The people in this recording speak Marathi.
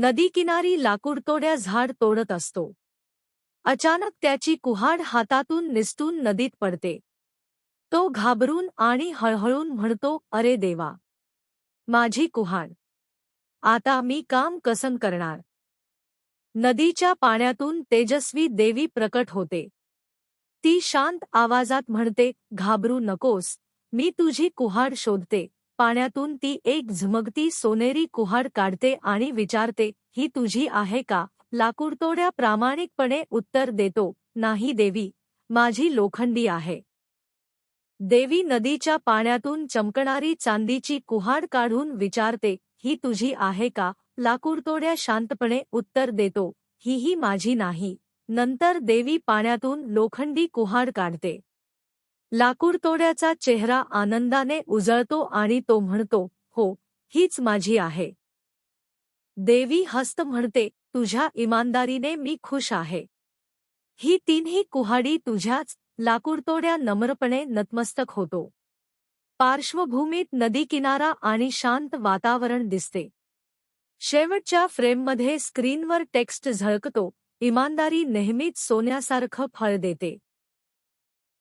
नदीकिनारी लाकूडतोड्या झाड तोडत असतो. अचानक त्याची कुहाड हातातून निसटून नदीत पडते. तो घाबरून आणि हळहळून म्हणतो अरे देवा! माझी कुहाड. आता मी काम कसन करणार? नदीच्या पाण्यातून तेजस्वी देवी प्रकट होते. ती शांत आवाजात म्हणते घाबरू नकोस. मी तुझी कुहाड शोधते. पाण्यातून ती एक झमगती सोनेरी कुहाड काढते आणि विचारते ही तुझी आहे का? लाकूडतोड्या प्रामाणिकपणे उत्तर देतो नाही देवी माझी लोखंडी आहे. देवी नदीच्या पाण्यातून चमकणारी चांदीची कुहाड काढून विचारते ही तुझी आहे का? लाकूडतोड्या शांतपणे उत्तर देतो ही ही माझी नाही. नंतर देवी पाण्यातून लोखंडी कुहाड काढते. लाकूडतोड्याचा चेहरा आनंदाने उजळतो आणि तो म्हणतो हो हीच माझी आहे. देवी हस्त म्हणते तुझ्या इमानदारीने मी खुश आहे. ही तिन्ही कुहाडी तुझ्याच लाकूडतोड्या नम्रपणे नतमस्तक होतो. पार्श्वभूमीत नदी किनारा आणि शांत वातावरण दिसते. शेवटच्या फ्रेममध्ये स्क्रीनवर टेक्स्ट झळकतो इमानदारी नेहमीच सोन्यासारखं फळ देते.